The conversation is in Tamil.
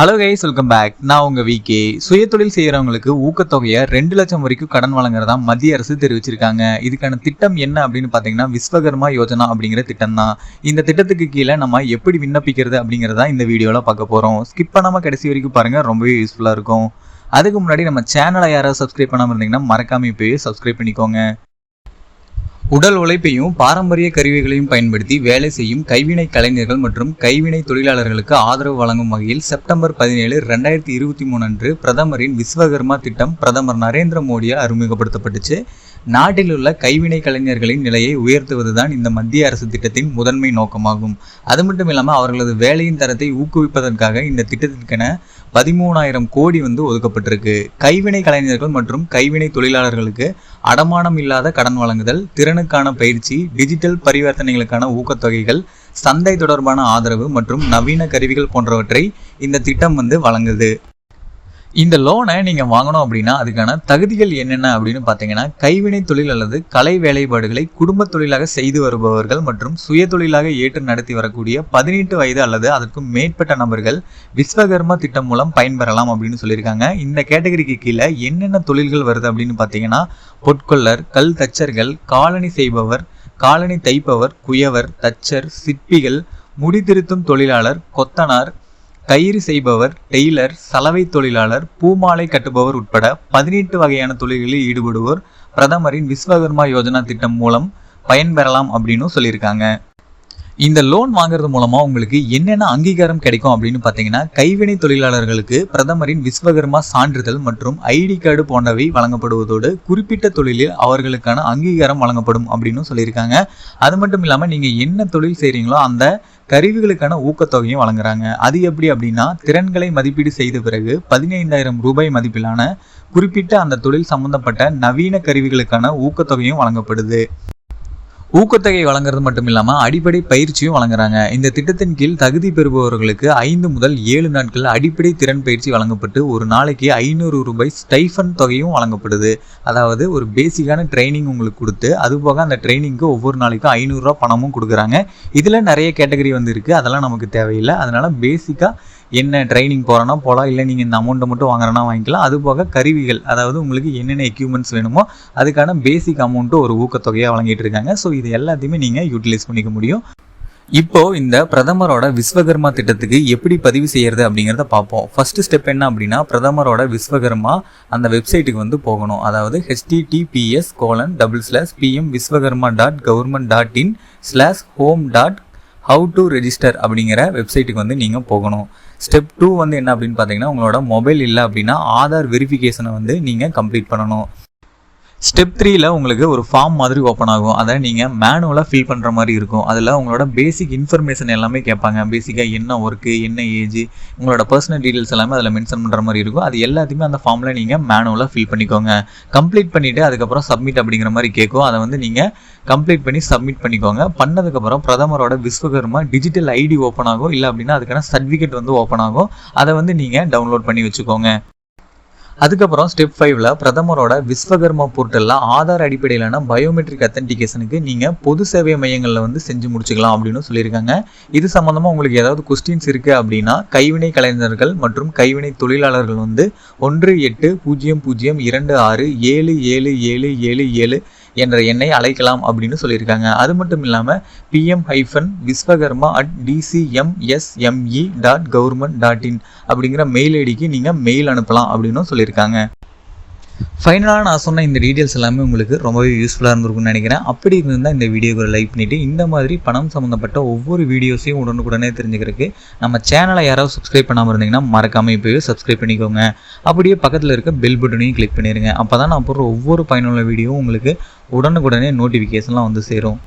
ஹலோ கைஸ் வெல்கம் பேக் நான் உங்கள் விகே சுயதொழில் செய்கிறவங்களுக்கு ஊக்கத்தொகையை ரெண்டு லட்சம் வரைக்கும் கடன் வழங்குறதா மத்திய அரசு தெரிவிச்சிருக்காங்க. இதுக்கான திட்டம் என்ன அப்படின்னு பார்த்தீங்கன்னா விஸ்வகர்மா யோஜனா அப்படிங்கிற திட்டம் தான் இந்த திட்டத்துக்கு கீழே நம்ம எப்படி விண்ணப்பிக்கிறது அப்படிங்கிறதா இந்த வீடியோவில் பார்க்க போகிறோம் ஸ்கிப் பண்ணாமல் கடைசி வரைக்கும் பாருங்கள் ரொம்பவே யூஸ்ஃபுல்லாக இருக்கும். அதுக்கு முன்னாடி நம்ம சேனலை யாராவது சப்ஸ்கிரைப் பண்ணாமல் இருந்தீங்கன்னா மறக்காம இப்போயே சப்ஸ்கிரைப் பண்ணிக்கோங்க. உடல் உழைப்பையும் பாரம்பரிய கருவிகளையும் பயன்படுத்தி வேலை செய்யும் கைவினை கலைஞர்கள் மற்றும் கைவினை தொழிலாளர்களுக்கு ஆதரவு வழங்கும் வகையில் செப்டம்பர் பதினேழு ரெண்டாயிரத்தி இருபத்தி மூணு அன்று பிரதமரின் விஸ்வகர்மா திட்டம் பிரதமர் நரேந்திர மோடியால் அறிமுகப்படுத்தப்பட்டுச்சு. நாட்டில் உள்ள கைவினை கலைஞர்களின் நிலையை உயர்த்துவதுதான் இந்த மத்திய அரசு திட்டத்தின் முதன்மை நோக்கமாகும். அது மட்டும் இல்லாமல் அவர்களது வேலையின் தரத்தை ஊக்குவிப்பதற்காக இந்த திட்டத்திற்கென பதிமூணாயிரம் கோடி வந்து ஒதுக்கப்பட்டிருக்கு. கைவினை கலைஞர்கள் மற்றும் கைவினை தொழிலாளர்களுக்கு அடமானம் இல்லாத கடன் வழங்குதல் திறனுக்கான பயிற்சி டிஜிட்டல் பரிவர்த்தனைகளுக்கான ஊக்கத்தொகைகள் சந்தை தொடர்பான ஆதரவு மற்றும் நவீன கருவிகள் போன்றவற்றை இந்த திட்டம் வந்து வழங்குது. இந்த லோனை நீங்கள் வாங்கணும் அப்படின்னா அதுக்கான தகுதிகள் என்னென்ன அப்படின்னு பார்த்தீங்கன்னா கைவினை தொழில் அல்லது கலை வேலைப்பாடுகளை குடும்ப தொழிலாக செய்து வருபவர்கள் மற்றும் சுய தொழிலாக ஏற்று நடத்தி வரக்கூடிய பதினெட்டு வயது அல்லது அதற்கும் மேற்பட்ட நபர்கள் விஸ்வகர்மா திட்டம் மூலம் பயன்பெறலாம் அப்படின்னு சொல்லியிருக்காங்க. இந்த கேட்டகரிக்கு கீழே என்னென்ன தொழில்கள் வருது அப்படின்னு பார்த்தீங்கன்னா பொற்கொள்ளர் கல் தச்சர்கள் காலணி செய்பவர் காலனி தைப்பவர் குயவர் தச்சர் சிற்பிகள் முடிதிருத்தும் தொழிலாளர் கொத்தனார் கயிறு செய்பவர் டெய்லர் சலவை தொழிலாளர் பூமாலை கட்டுபவர் உட்பட பதினெட்டு வகையான தொழில்களில் ஈடுபடுவோர் பிரதமரின் விஸ்வகர்மா யோஜனா திட்டம் மூலம் பயன்பெறலாம் அப்படின்னு சொல்லியிருக்காங்க. இந்த லோன் வாங்குறது மூலமா உங்களுக்கு என்னென்ன அங்கீகாரம் கிடைக்கும் அப்படின்னு பார்த்தீங்கன்னா கைவினை தொழிலாளர்களுக்கு பிரதமரின் விஸ்வகர்மா சான்றிதழ் மற்றும் ஐடி கார்டு போன்றவை வழங்கப்படுவதோடு குறிப்பிட்ட தொழிலில் அவர்களுக்கான அங்கீகாரம் வழங்கப்படும் அப்படின்னு சொல்லியிருக்காங்க. அது மட்டும் இல்லாமல் நீங்கள் என்ன தொழில் செய்கிறீங்களோ அந்த கருவிகளுக்கான ஊக்கத்தொகையும் வழங்குறாங்க. அது எப்படி அப்படின்னா திறன்களை மதிப்பீடு செய்த பிறகு பதினைந்தாயிரம் ரூபாய் மதிப்பிலான குறிப்பிட்ட அந்த தொழில் சம்பந்தப்பட்ட நவீன கருவிகளுக்கான ஊக்கத்தொகையும் வழங்கப்படுது. ஊக்கத்தொகை வழங்குறது மட்டும் இல்லாமல் அடிப்படை பயிற்சியும் வழங்குறாங்க. இந்த திட்டத்தின் கீழ் தகுதி பெறுபவர்களுக்கு ஐந்து முதல் ஏழு நாட்கள் அடிப்படை திறன் பயிற்சி வழங்கப்பட்டு ஒரு நாளைக்கு ஐநூறு ரூபாய் ஸ்டைஃபன் தொகையும் வழங்கப்படுது. அதாவது ஒரு பேசிக்கான ட்ரைனிங் உங்களுக்கு கொடுத்து அது போக அந்த ட்ரைனிங்க்கு ஒவ்வொரு நாளைக்கும் ஐநூறுரூவா பணமும் கொடுக்குறாங்க. இதில் நிறைய கேட்டகரி வந்து இருக்குது அதெல்லாம் நமக்கு தேவையில்லை. அதனால் பேசிக்காக என்ன ட்ரைனிங் போகிறோன்னா போகலாம் இல்லை நீங்கள் இந்த அமௌண்ட்டை மட்டும் வாங்குறனா வாங்கிக்கலாம். அது போக கருவிகள் அதாவது உங்களுக்கு என்னென்ன எக்யூப்மெண்ட்ஸ் வேணுமோ அதுக்கான பேசிக் அமௌண்ட்டு ஒரு ஊக்கத்தொகையாக வழங்கிட்டு இருக்காங்க. ஸோ இது எல்லாத்தையுமே நீங்கள் யூட்டிலைஸ் பண்ணிக்க முடியும். இப்போ இந்த பிரதமரோட விஸ்வகர்மா திட்டத்துக்கு எப்படி பதிவு செய்யறது அப்படிங்கிறத பார்ப்போம். ஃபர்ஸ்ட் ஸ்டெப் என்ன அப்படின்னா பிரதமரோட விஸ்வகர்மா அந்த வெப்சைட்டுக்கு வந்து போகணும். அதாவது HTTPS colon double slash PM Vishwakarma dot government dot in slash home dot how to register அப்படிங்கிற வெப்சைட்டுக்கு வந்து நீங்கள் போகணும். ஸ்டெப் டூ வந்து என்ன அப்படின்னு பார்த்தீங்கன்னா உங்களோட மொபைல் இல்லை அப்படின்னா ஆதார் வெரிஃபிகேஷனை வந்து நீங்கள் கம்ப்ளீட் பண்ணணும். ஸ்டெப் த்ரீல உங்களுக்கு ஒரு ஃபார்ம் மாதிரி ஓப்பன் ஆகும். அதை நீங்கள் மேனுவலாக ஃபில் பண்ணுற மாதிரி இருக்கும். அதில் உங்களோட பேசிக் இன்ஃபர்மேஷன் எல்லாமே கேட்பாங்க. பேசிக்காக என்ன ஒர்க்கு என்ன ஏஜ் உங்களோட பர்சனல் டீட்டெயில்ஸ் எல்லாமே அதில் மென்ஷன் பண்ணுற மாதிரி இருக்கும். அது எல்லாத்தையுமே அந்த ஃபார்மில் நீங்கள் மேனுவலாக ஃபில் பண்ணிக்கோங்க. கம்ப்ளீட் பண்ணிவிட்டு அதுக்கப்புறம் சப்மிட் அப்படிங்கிற மாதிரி கேட்கும். அதை வந்து நீங்கள் கம்ப்ளீட் பண்ணி சப்மிட் பண்ணிக்கோங்க. பண்ணதுக்கப்புறம் பிரதமரோட விஸ்வகர்மா டிஜிட்டல் ஐடி ஓப்பன் ஆகும். இல்லை அப்படின்னா அதுக்கான சர்டிஃபிகேட் வந்து ஓப்பன் ஆகும். அதை வந்து நீங்கள் டவுன்லோட் பண்ணி வச்சுக்கோங்க. அதுக்கப்புறம் ஸ்டெப் ஃபைவ்ல பிரதமரோட விஸ்வகர்மா போர்ட்டலில் ஆதார் அடிப்படையிலான பயோமெட்ரிக் அத்தன்டிகேஷனுக்கு நீங்கள் பொது சேவை மையங்களில் வந்து செஞ்சு முடிச்சுக்கலாம் அப்படின்னு சொல்லியிருக்காங்க. இது சம்மந்தமாக உங்களுக்கு ஏதாவது கொஸ்டின்ஸ் இருக்குது அப்படின்னா கைவினை கலைஞர்கள் மற்றும் கைவினை தொழிலாளர்கள் வந்து ஒன்று எட்டு பூஜ்ஜியம் பூஜ்ஜியம் இரண்டு ஆறு ஏழு ஏழு ஏழு ஏழு ஏழு என்ற எண்ணை அழைக்கலாம் அப்படின்னு சொல்லியிருக்காங்க. அது மட்டும் இல்லாமல் PM hyphen Vishwakarma at DCMSME dot government dot in அப்படிங்கிற மெயில் ஐடிக்கு நீங்கள் மெயில் அனுப்பலாம் அப்படின்னு சொல்லியிருக்காங்க. ஃபைனலாக நான் சொன்ன இந்த டீட்டெயில்ஸ் எல்லாமே உங்களுக்கு ரொம்பவே யூஸ்ஃபுல்லாக இருந்திருக்கும்னு நினைக்கிறேன். அப்படி இருந்தால் இந்த வீடியோவை லைக் பண்ணிவிட்டு இந்த மாதிரி பணம் சம்மந்தப்பட்ட ஒவ்வொரு வீடியோஸையும் உடனுக்குடனே தெரிஞ்சுக்கிறதுக்கு நம்ம சேனலை யாராவது சப்ஸ்கிரைப் பண்ணாமல் இருந்தீங்கன்னா மறக்காமல் இப்போவே சப்ஸ்கிரைப் பண்ணிக்கோங்க. அப்படியே பக்கத்தில் இருக்க பெல் பட்டனையும் கிளிக் பண்ணிடுங்க அப்போ தான் நான் போடுற ஒவ்வொரு பயனுள்ள வீடியோவும் உங்களுக்கு உடனுக்குடனே நோட்டிஃபிகேஷன்லாம் வந்து சேரும்.